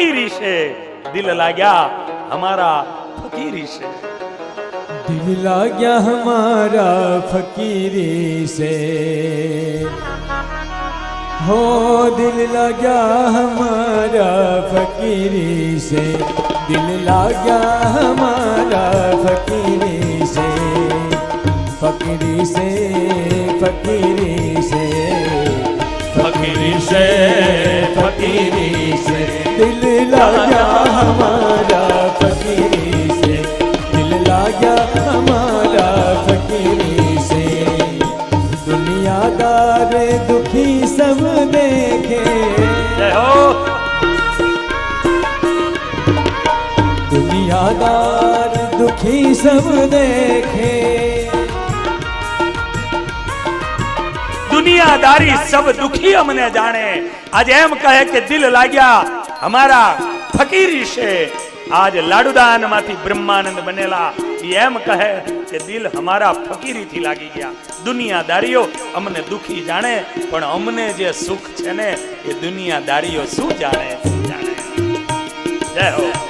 ફકીરી છે દિલ લાગ્યા હમારા ફકીરી છે दिल लाग्या हमारा फकीरी से हो दिल लाग्या हमारा फकीरी से दिल लाग्या हमारा फकीरी से फकीरी से फकीरी सब देखे દુનિયાદારી સબ દુખી અમને જાણે આજે એમ કહે કે દિલ લાગ્યા અમારા ફકીરી છે આજ લાડુદાન માંથી બ્રહ્માનંદ બનેલા ઈ એમ કહે કે દિલ અમારા ફકીરી થી લાગી ગયા દુનિયાદારીઓ અમને દુખી જાણે પણ અમને જે સુખ છે ને એ દુનિયાદારીઓ શું જાણે શું જાણે જય હો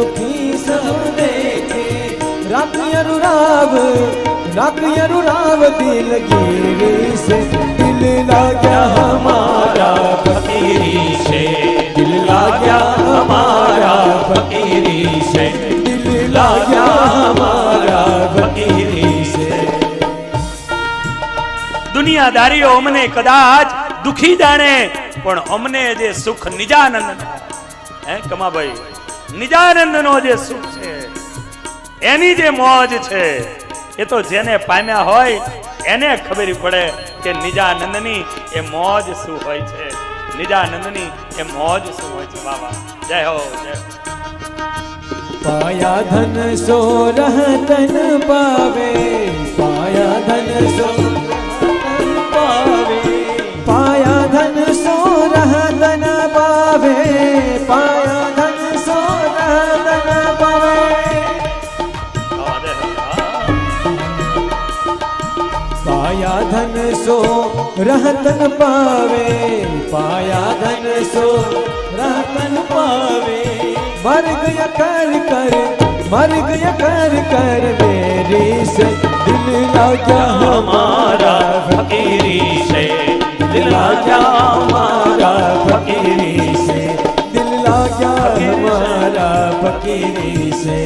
દુખી સહુ દેખે. રાખિયરુ રાવ રાખિયરુ રાવ દિલ ગીરી સે દિલ લાગ્યા હમારા ફકીરી સે દિલ લાગ્યા હમારા ફકીરી સે દિલ લાગ્યા હમારા ફકીરી સે દુનિયાદારીઓ અમને કદાચ દુખી જાણે, પણ અમને જે સુખ નિજાનંદ હે કમાભાઈ? નિજાનંદનો જે સુખ છે, એની જે મોજ છે, એ તો જેને પામ્યા હોય, એને ખબર પડે કે નિજાનંદની એ મોજ શું હોય છે. નિજાનંદની એ મોજ શું હોય છે, બાબા. જય હો, જય પાયા ધન સો રહતન પાવે પાયા ધન સો રહતન પાવે પાયા ધન સો રહતન પાવે. મર ગયા કર કર મર ગયા કર કર મેરી સે, દિલ લાજા હમારા ફકીરી સે. દિલ લાજા હમારા ફકીરી સે. દિલ લાજા હમારા ફકીરી સે.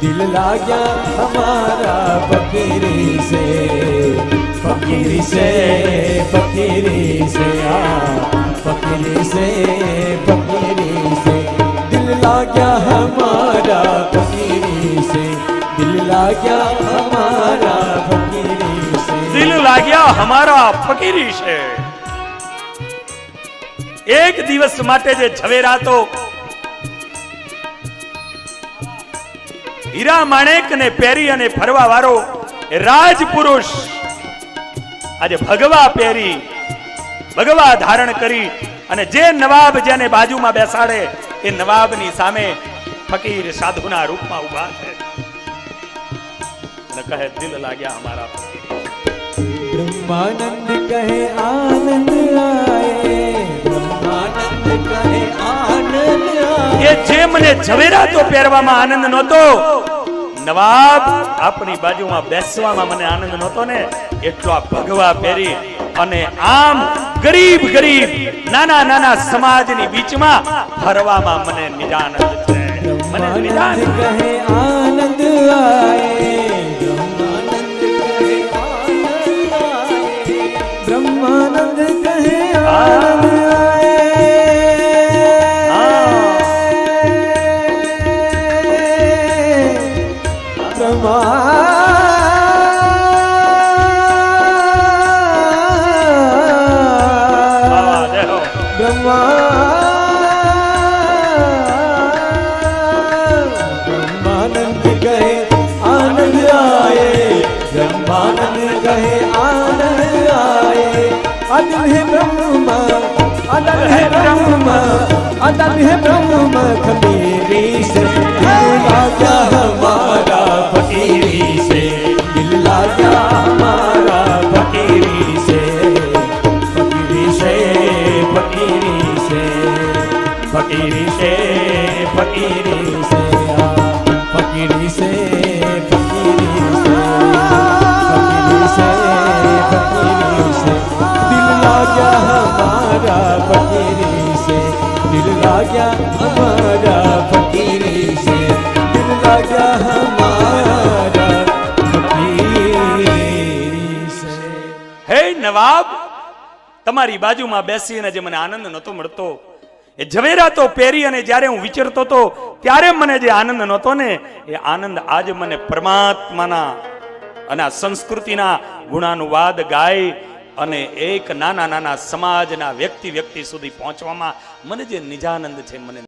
દિલ લાગ્યા હમારા ફકીરી સે. फकीरी से फकीरी से आ फकीरी से फकीरी से दिल लाग्या हमारा फकीरी से दिल लाग्या हमारा फकीरी से દિલ લાગ્યા હમારા ફકીરી છે એક દિવસ માટે જે ઝવેરાતો હીરા માણેક ને પહેરી અને ફરવા વાળો એ રાજપુરુષ આજે ભગવા પહેરી ભગવા ધારણ કરી અને જે નવાબ જેને બાજુમાં બેસાડે એ નવાબની સામે ફકીર સાધુના રૂપમાં ઊભા છે. કહે દિલ લાગ્યા અમારા બ્રહ્માનંદ કહે આનંદ આયે એ જે મને ઝવેરાતો પહેરવામાં આનંદ નહોતો નવાબ આપની બાજુમાં બેસવામાં મને આનંદ નહોતો ને એટલો આ ભગવા પહેરી અને આમ ગરીબ ગરીબ નાના નાના સમાજની બીચમાં ફરવામાં મને નિજાનંદ છે મને નિજાનંદ કહે આનંદ આય. अदन है ब्रह्म खमीरी से दिल लागा हमारा फकीरी से दिल लागा हमारा फकीरी से फकीरी से फकीरी से फकीरी से फकीरी से फकीरी से फकीरी से फकीरी से फकीरी से हमारा હે નવાબ, તમારી બાજુમાં બેસીને જે મને આનંદ નહોતો મળતો, એ ઝવેરા તો પહેરી અને જ્યારે હું વિચારતો હતો, ત્યારે મને જે આનંદ નહોતો ને, એ આનંદ આજે મને પરમાત્માના અને આ સંસ્કૃતિના ગુણાનુવાદ ગાય અને એક નાના નાના સમાજના વ્યક્તિ વ્યક્તિ સુધી પહોંચવામાં મને જે નિજાનંદ છે મને